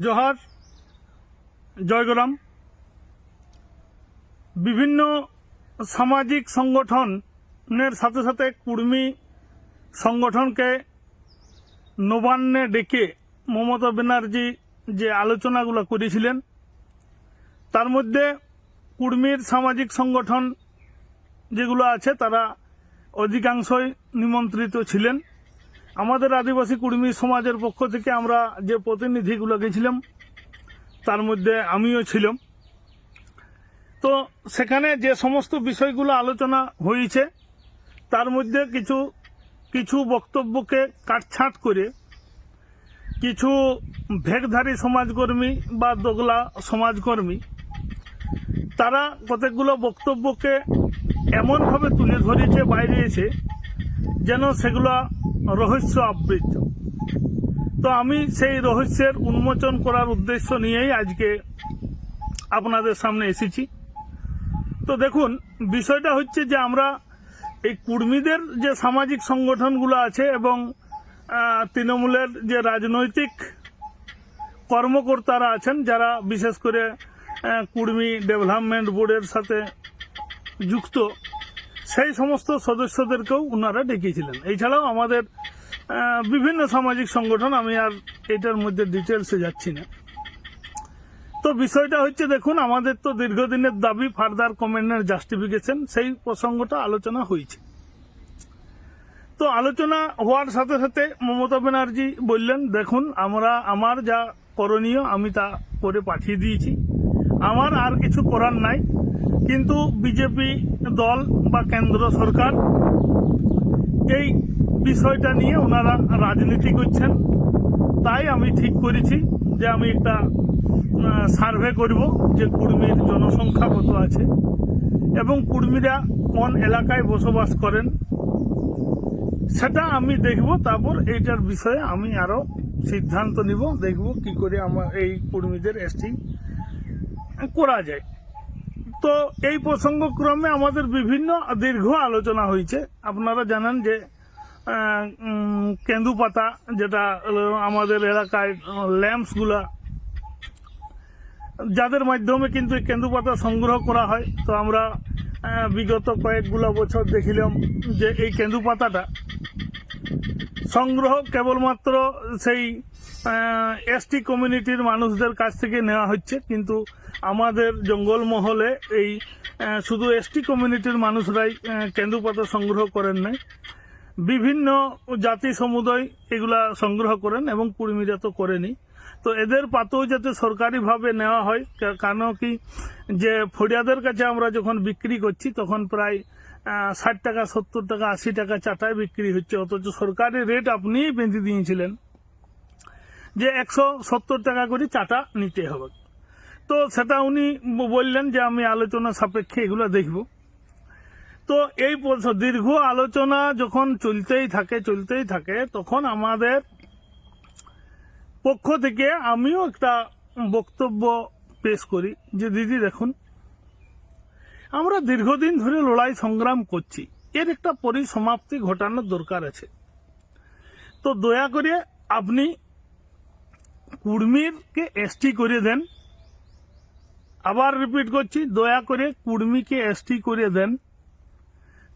জোহার জয়গ্রাম বিভিন্ন সামাজিক সংগঠনের সাথে সাথে কুর্মী সংগঠনকে নবান্নে ডেকে মমতা ব্যানার্জি যে আলোচনাগুলো করেছিলেন, তার মধ্যে কুর্মীর সামাজিক সংগঠন যেগুলো আছে, তারা অধিকাংশই নিমন্ত্রিত ছিলেন। আমাদের আদিবাসী কুর্মী সমাজের পক্ষ থেকে আমরা যে প্রতিনিধিগুলো গেছিলাম, তার মধ্যে আমিও ছিলাম। তো সেখানে যে সমস্ত বিষয়গুলো আলোচনা হয়েছে, তার মধ্যে কিছু কিছু বক্তব্যকে কাটছাঁট করে কিছু ভেগধারী সমাজকর্মী বা দোগলা সমাজকর্মী, তারা কতকগুলো বক্তব্যকে এমনভাবে তুলে ধরেছে বাইরে এসে যেন সেগুলো রহস্য আবৃত। তো আমি সেই রহস্যের উন্মোচন করার উদ্দেশ্য নিয়েই আজকে আপনাদের সামনে এসেছি। তো দেখুন, বিষয়টা হচ্ছে যে আমরা এই কুর্মীদের যে সামাজিক সংগঠনগুলো আছে এবং তৃণমূলের যে রাজনৈতিক কর্মকর্তারা আছেন, যারা বিশেষ করে কুর্মী ডেভেলপমেন্ট বোর্ডের সাথে যুক্ত সেই সমস্ত সদস্যদেরকেও ওনারা ডেকেছিলেন। এছাড়াও আমাদের বিভিন্ন সামাজিক সংগঠন, আমি আর এটার মধ্যে ডিটেলসে যাচ্ছি না। তো বিষয়টা হচ্ছে, দেখুন, আমাদের তো দীর্ঘদিনের দাবি ফার্দার কমেন্টের জাস্টিফিকেশন সেই প্রসঙ্গটা আলোচনা হয়েছে। তো আলোচনা হওয়ার সাথে সাথে মমতা ব্যানার্জি বললেন, দেখুন, আমরা, আমার যা করণীয়, আমি তা করে পাঠিয়ে দিয়েছি। আমার আর কিছু করার নাই। কিন্তু বিজেপি দল বা কেন্দ্র সরকার এই বিষয়টা নিয়ে ওনারা রাজনীতি করছেন। তাই আমি ঠিক করেছি যে আমি একটা সার্ভে করব যে কুর্মীর জনসংখ্যা কত আছে এবং কুর্মীরা কোন এলাকায় বসবাস করেন। সেটা আমি দেখব, তারপর এইটার বিষয়ে আমি আরও সিদ্ধান্ত নিব, দেখব কি করে আমার এই কর্মীদের এসটি করা যায়। তো এই প্রসঙ্গক্রমে আমাদের বিভিন্ন দীর্ঘ আলোচনা হয়েছে। আপনারা জানেন যে আহ, উম, কেন্দু পাতা যেটা আমাদের এলাকায় ল্যাম্পসগুলা যাদের মাধ্যমে কিন্তু এই কেন্দু পাতা সংগ্রহ করা হয়। তো আমরা বিগত কয়েকগুলো বছর দেখিলাম যে এই কেন্দু পাতাটা সংগ্রহ কেবলমাত্র সেই এসটি কমিউনিটির মানুষদের কাছ থেকে নেওয়া হচ্ছে কিন্তু আমাদের জঙ্গলমহলে এই শুধু এসটি কমিউনিটির মানুষরাই আহ, কেন্দুপাতা সংগ্রহ করেন নাই। বিভিন্ন জাতি সমুদায় এগুলা সংগ্রহ করেন এবং কুড়মিরা তো করেনি। তো এদের পাতেও যাতে সরকারিভাবে নেওয়া হয় কেন কি যে ফড়িয়াদের কাছে আমরা যখন বিক্রি করছি তখন প্রায় ষাট টাকা সত্তর টাকা আশি টাকা চাটায় বিক্রি হচ্ছে অথচ সরকারি রেট আপনিই বেঁধে দিয়েছিলেন। যে একশো সত্তর টাকা করে চাটা নিতে হবে। তো সেটা উনি বললেন যে আমি আলোচনা সাপেক্ষে এগুলো দেখব। তো এই দীর্ঘ আলোচনা যখন চলতেই থাকে চলতেই থাকে, তখন আমাদের পক্ষ থেকে আমিও একটা বক্তব্য পেশ করি। যে দিদি দেখুন, আমরা দীর্ঘদিন ধরে লড়াই সংগ্রাম করছি। এর একটা পরিসমাপ্তি ঘটানোর দরকার আছে। তো দয়া করে আপনি কুর্মীরকে এসটি করে দেন। আবার রিপিট করছি, দয়া করে কুর্মীকে এসটি করে দেন।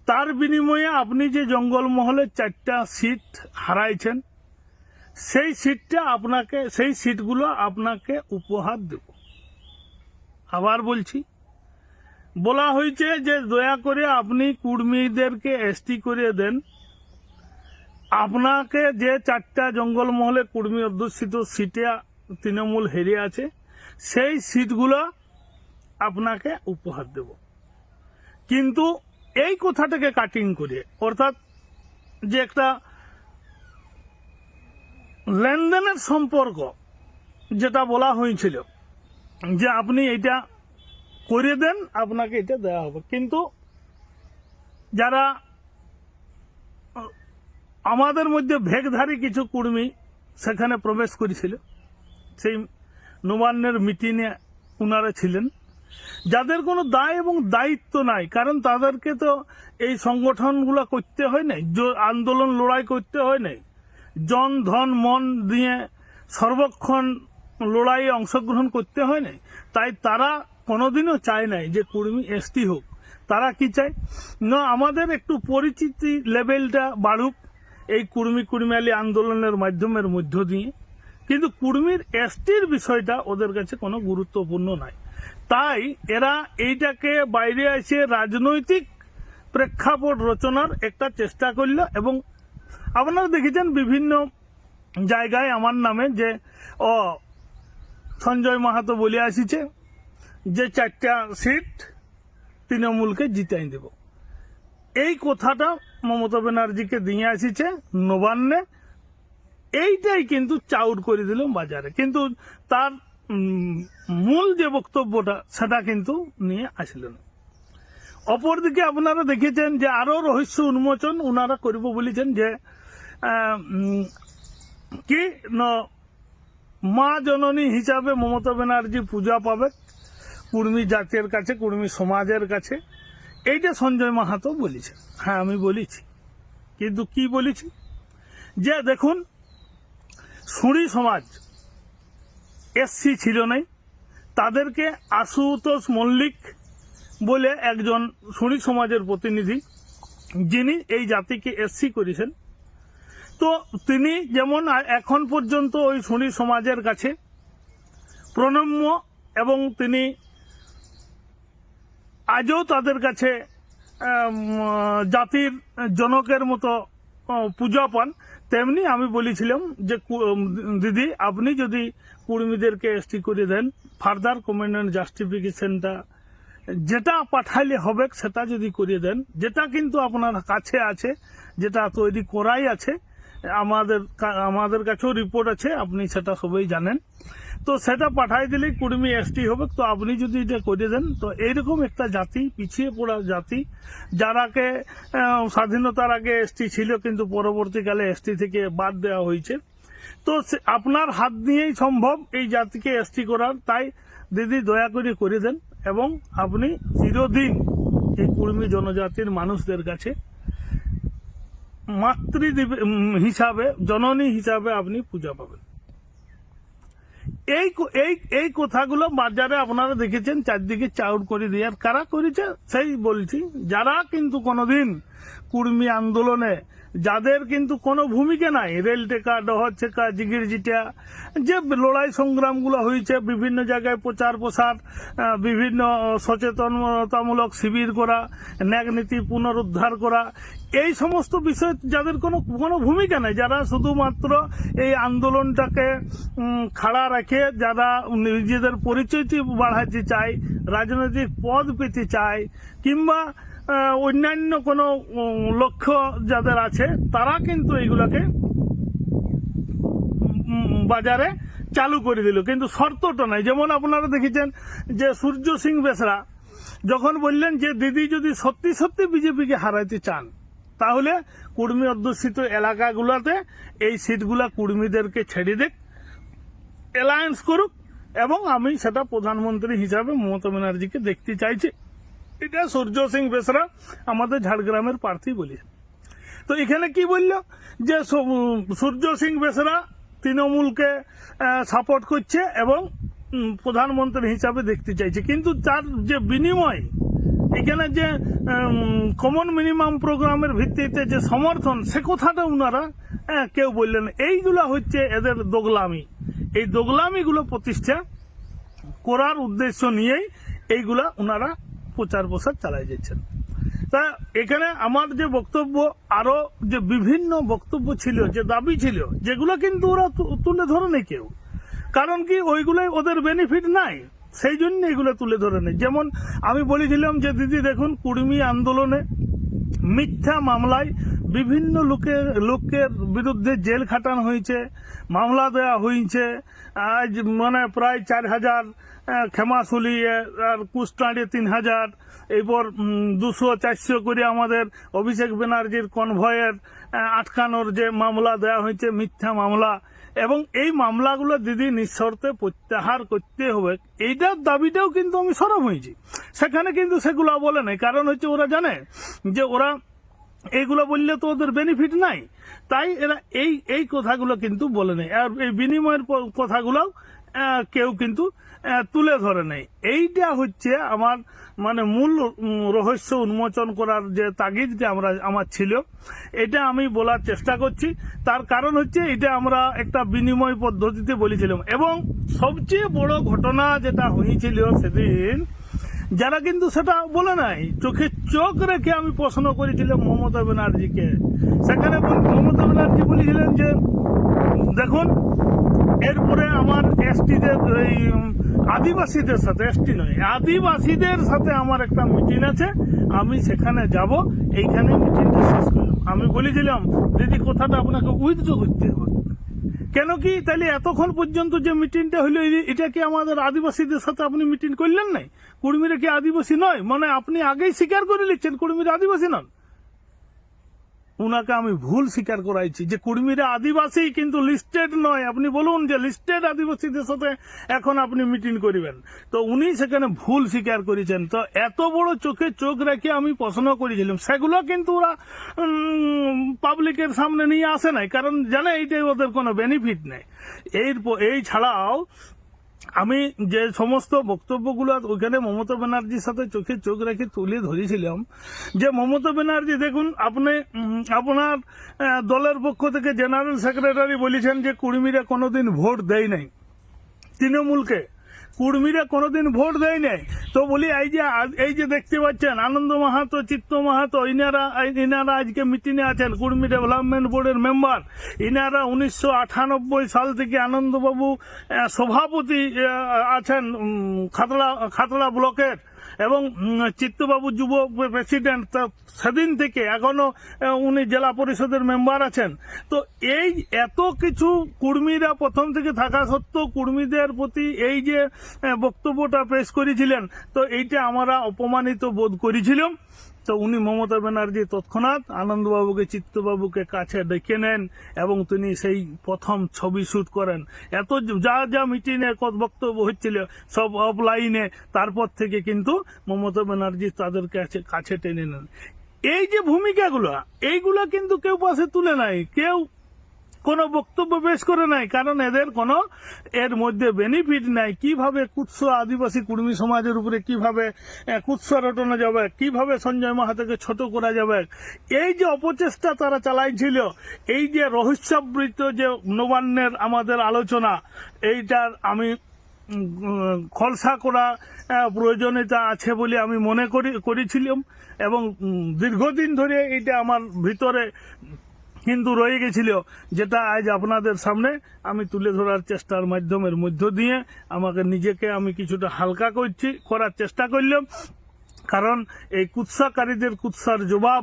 তার বিনিময়ে আপনি যে জঙ্গলমহলে চারটা সিট হারাইছেন, সেই সিটটা আপনাকে, সেই সিটগুলো আপনাকে উপহার দেব। আবার বলছি, বলা হয়েছে যে দয়া করে আপনি কুর্মীদেরকে এসটি করে দেন। আপনাকে যে চারটা জঙ্গলমহলে কুর্মী অধ্যুষিত সিটে তৃণমূল হেরে আছে, সেই সিটগুলো আপনাকে উপহার দেব। কিন্তু এই কথাটাকে কাটিং করে, অর্থাৎ যে একটা লেনদেনের সম্পর্ক যেটা বলা হয়েছিল, যে আপনি এটা করে দেন, আপনাকে এটা দেওয়া হবে। কিন্তু যারা আমাদের মধ্যে ভেগধারী কিছু কর্মী সেখানে প্রবেশ করেছিল। সেই নবান্নের মিটিংয়ে ওনারা ছিলেন। যাদের কোনো দায় এবং দায়িত্ব নাই, কারণ তাদেরকে তো এই সংগঠনগুলো করতে হয় নাই আন্দোলন লড়াই করতে হয় নাই। জন, ধন, মন দিয়ে সর্বক্ষণ লড়াইয়ে অংশগ্রহণ করতে হয় নাই। তাই তারা কোনোদিনও চায় নাই যে কুর্মী এসটি হোক। তারা কি চায়? না, আমাদের একটু পরিচিতি লেভেলটা বাড়ুক। এই কুর্মী কুর্মিয়ালি আন্দোলনের মাধ্যমের মধ্য দিয়ে। কিন্তু কুর্মীর এসটির বিষয়টা ওদের কাছে কোনো গুরুত্বপূর্ণ নাই। তাই এরা এইটাকে বাইরে এসে রাজনৈতিক প্রেক্ষাপট রচনার একটা চেষ্টা করল এবং আপনারা দেখেছেন বিভিন্ন জায়গায় আমার নামে যে ও সঞ্জয় মাহাতো বলে আসিছে যে চারটা সিট তৃণমূলকে জিতাই দেব। এই কথাটা মমতা ব্যানার্জিকে দিয়ে আসিছে নবান্নে। এইটাই কিন্তু চাউর করে দিল বাজারে। কিন্তু তার মূল যে বক্তব্যটা, সেটা কিন্তু নিয়ে আসল না। অপরদিকে আপনারা দেখেছেন যে আরও রহস্য উন্মোচন ওনারা করব বলেছেন যে কি মা জননী হিসাবে মমতা ব্যানার্জি পূজা পাবে। কুর্মী জাতির কাছে, কুর্মী সমাজের কাছে। এইটা সঞ্জয় মাহাতো বলেছে। হ্যাঁ আমি বলেছি। কিন্তু কি বলেছি? যে দেখুন সুড়ি সমাজ এসসি ছিল নাই তাদেরকে আশুতোষ মল্লিক বলে একজন সুড়ি সমাজের প্রতিনিধি, যিনি এই জাতিকে এসসি করেছেন। তো তিনি যেমন এখন পর্যন্ত ওই সুড়ি সমাজের কাছে প্রণম্য এবং তিনি আজও তাদের কাছে জাতির জনকের মতো পূজা পান তেমনি আমি বলেছিলাম যে দিদি, আপনি যদি কুর্মীদেরকে এসটি করে দেন, ফার্দার কমেন্ট অ্যান্ড জাস্টিফিকেশনটা যেটা পাঠাইলে হবে, সেটা যদি করিয়ে দেন, যেটা কিন্তু আপনার কাছে আছে, যেটা তৈরি করাই আছে আমাদের আমাদের কাছেও রিপোর্ট আছে, আপনি সেটা সবাই জানেন। তো সেটা পাঠাই দিলে কুর্মী এসটি হবে, তো আপনি যদি এটা করে দেন, তো এইরকম একটা জাতি, পিছিয়ে পড়া জাতি, যারাকে স্বাধীনতার আগে এসটি ছিল, কিন্তু পরবর্তীকালে এসটি থেকে বাদ দেওয়া হয়েছে। তো আপনার হাত দিয়েই সম্ভব এই জাতিকে এসটি করার, তাই দিদি দয়া করে করে দেন, এবং আপনি চিরদিন এই কুর্মী জনজাতির মানুষদের কাছে উম, হিসাবে জননী হিসাবে আপনি পূজা পাবেন। এই এই এই কথাগুলো বাজারে আপনারা দেখেছেন চারদিকে চাউর করে দিয়ে। আর কারা করেছে? সেই বলছি যারা কিন্তু কোনোদিন কুর্মী আন্দোলনে যাদের কিন্তু কোনো ভূমিকা নাই রেল টেকা ডহর টেকা জিগির জিটা যে লড়াই সংগ্রামগুলো হয়েছে বিভিন্ন জায়গায় প্রচার প্রসার বিভিন্ন সচেতনতামূলক শিবির করা ন্যাক নীতি পুনরুদ্ধার করা এই সমস্ত বিষয় যাদের কোনো কোনো ভূমিকা নেই, যারা শুধুমাত্র এই আন্দোলনটাকে খাড়া রাখে, যারা নিজেদের পরিচয়টি বাড়াতে চায়, রাজনৈতিক পদ পেতে চায়, কিংবা অন্যান্য কোনো লক্ষ্য যাদের আছে, তারা কিন্তু এইগুলাকে বাজারে চালু করে দিল। কিন্তু শর্তটা নাই। যেমন আপনারা দেখেছেন যে সূর্য সিং বেসরা যখন বললেন যে দিদি যদি সত্যি সত্যি বিজেপিকে হারাইতে চান তাহলে কুর্মী অধ্যুষিত এলাকাগুলোতে এই সিটগুলা কুর্মীদেরকে ছেড়ে দেখ অ্যালায়েন্স করুক, এবং আমি সেটা প্রধানমন্ত্রী হিসাবে মমতা ব্যানার্জিকে দেখতে চাইছি। এটা সূর্য সিং বেসরা আমাদের ঝাড়গ্রামের প্রার্থী বলি তো এখানে কি বলল? যে সূর্য সিং বেসরা তৃণমূলকে সাপোর্ট করছে এবং প্রধানমন্ত্রী হিসাবে দেখতে চাইছে। কিন্তু তার যে বিনিময় এখানে যে কমন মিনিমাম প্রোগ্রামের ভিত্তিতে যে সমর্থন সে কথাটা ওনারা আহ, কেউ বললেন এইগুলা হচ্ছে এদের দোগলামি। এই দোগলামিগুলো প্রতিষ্ঠা করার উদ্দেশ্য নিয়েই এইগুলা ওনারা প্রচার প্রসার চালাই যাচ্ছেন। তা এখানে আমার যে বক্তব্য আরও যে বিভিন্ন বক্তব্য ছিল যে দাবি ছিল যেগুলো কিন্তু ওরা তুলে ধরে নেই কেউ। কারণ কি ওইগুলোই ওদের বেনিফিট নাই। সেই জন্য এগুলো তুলে ধরে নেই। যেমন আমি বলেছিলাম যে, দিদি দেখুন, কুর্মী আন্দোলনে মিথ্যা মামলায় বিভিন্ন লোকের লোকের বিরুদ্ধে জেল খাটানো হয়েছে, মামলা দেওয়া হয়েছে। আজ মানে প্রায় চার হাজার ক্ষমাশুলি আর কুস্টাডি তিন হাজার, এরপর দুশো, চারশো করে আমাদের অভিষেক ব্যানার্জির কনভয়ের আটকানোর যে মামলা দেওয়া হয়েছে, মিথ্যা মামলা। এবং এই মামলাগুলো দিদি নিঃশর্তে প্রত্যাহার করতে হবে। এইটার দাবিটাও কিন্তু আমি সরব হয়েছি। সেখানে কিন্তু সেগুলো বলে নাই। কারণ হচ্ছে ওরা জানে যে ওরা এইগুলো বললে তো ওদের বেনিফিট নাই। তাই এরা এই এই কথাগুলো কিন্তু বলে নেই। আর এই বিনিময়ের প- কথাগুলো কেউ কিন্তু তুলে ধরে নেই। এইটা হচ্ছে আমার মানে মূল রহস্য উন্মোচন করার যে তাগিদটা আমরা, আমার ছিল। এটা আমি বলার চেষ্টা করছি। তার কারণ হচ্ছে এটা আমরা একটা বিনিময় পদ্ধতিতে বলেছিলাম। এবং সবচেয়ে বড় ঘটনা যেটা হয়েছিল সেদিন, যারা কিন্তু সেটা বলে নাই, চোখে চোখ রেখে আমি প্রশ্ন করেছিলাম মমতা ব্যানার্জিকে। সেখানে মমতা ব্যানার্জি বলেছিলেন যে, দেখুন এরপরে আমার এসটিদের এই আদিবাসীদের সাথে, এসটি নয়, আদিবাসীদের সাথে আমার একটা মিটিং আছে। আমি সেখানে যাব, এইখানে মিটিংটা শেষ করলাম। আমি বলেছিলাম, দিদি, কথাটা আপনাকে উইথড্র করতে হবে। কেন কি, তাহলে এতক্ষণ পর্যন্ত যে মিটিংটা হলো এটা কি আমাদের আদিবাসীদের সাথে আপনি মিটিং করলেন নাই? কুর্মীরা কি আদিবাসী নয়? মানে আপনি আগেই স্বীকার করে নিচ্ছেন, কুর্মীরা আদিবাসী নন? উনাকে আমি ভুল স্বীকার করাইছি। যে কুর্মীরা আদিবাসী কিন্তু লিস্টেড নয়। আপনি বলুন যে লিস্টেড আদিবাসীদের সাথে এখন আপনি মিটিং করিবেন। তো উনি সেখানে ভুল স্বীকার করেছেন। তো এত বড় চোখে চোখ রেখে আমি প্রশ্ন করেছিলাম। সেগুলো কিন্তু ওরা পাবলিকের সামনে নিয়ে আসে নাই। কারণ জানে এইটাই ওদের কোনো বেনিফিট নেই। এর এই ছাড়াও আমি যে সমস্ত বক্তব্যগুলো ওইখানে মমতা ব্যানার্জির সাথে চোখে চোখ রেখে তুলে ধরেছিলাম, যে মমতা ব্যানার্জি দেখুন, আপনি আপনার দলের পক্ষ থেকে জেনারেল সেক্রেটারি বলেছেন যে কুর্মীরা কোনোদিন ভোট দেয় নাই। তৃণমূলকে কুর্মীরা কোনোদিন ভোট দেয় নাই। তো বলি, এই যে এই যে দেখতে পাচ্ছেন, আনন্দ মাহাতো, চিত্ত মাহাতো, ইনারা ইনারা আজকে মিটিংয়ে আছেন, কুর্মী ডেভেলপমেন্ট বোর্ডের মেম্বার ইনারা উনিশশো আটানব্বই সাল থেকে আনন্দবাবু সভাপতি আছেন খাতড়া খাতড়া ব্লকের। এবং চিত্তবাবু যুব প্রেসিডেন্ট সেদিন থেকে এখনও উনি জেলা পরিষদের মেম্বার আছেন। তো এই এত কিছু কুর্মীরা প্রথম থেকে থাকা সত্ত্বেও কুর্মীদের প্রতি এই যে বক্তব্যটা পেশ করেছিলেন, তো এইটা আমরা অপমানিত বোধ করেছিলাম। তো উনি মমতা ব্যানার্জি তৎক্ষণাৎ আনন্দবাবুকে, চিত্তবাবুকে কাছে ডেকে নেন এবং তিনি সেই প্রথম ছবি শ্যুট করেন। এত যা যা মিটিংয়ে কত বক্তব্য হচ্ছিল সব অফলাইনে তারপর থেকে কিন্তু মমতা ব্যানার্জি তাদের কাছে কাছে টেনে নেন। এই যে ভূমিকাগুলো, এইগুলো কিন্তু কেউ পাশে তুলে নাই। কেউ কোনো বক্তব্য পেশ করে নাই, কারণ এদের কোনো, এর মধ্যে বেনিফিট নাই। কীভাবে কুৎস আদিবাসী কুর্মী সমাজের উপরে কীভাবে কুৎস রটানো যাবে, কীভাবে সঞ্জয় মাহাতোকে ছোট করা যাবে, এই যে অপচেষ্টা তারা চালাইছিল, এই যে রহস্যাবৃত যে নবান্নের আমাদের আলোচনা, এইটার আমি খলসা করা প্রয়োজনীয়তা আছে বলে আমি মনে করি, করেছিলাম এবং দীর্ঘদিন ধরে এটা আমার ভিতরে কিন্তু রয়ে গেছিল, যেটা আজ আপনাদের সামনে আমি তুলে ধরার চেষ্টার মাধ্যমের মধ্য দিয়ে আমাকে নিজেকে আমি কিছুটা হালকা করছি, করার চেষ্টা করলাম। কারণ এই কুৎসাকারীদের কুৎসার জবাব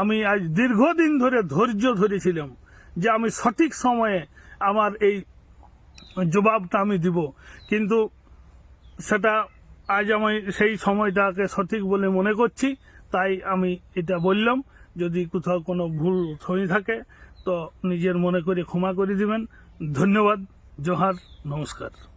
আমি আজ দীর্ঘদিন ধরে ধৈর্য ধরেছিলাম যে আমি সঠিক সময়ে আমার এই জবাবটা আমি দিব। কিন্তু সেটা আজ আমি সেই সময়টাকে সঠিক বলে মনে করছি, তাই আমি এটা বললাম। যদি কোথাও কোনো ভুল হয়ে থাকে, তো নিজের মনে করে ক্ষমা করে দিবেন। ধন্যবাদ, জোহার, নমস্কার।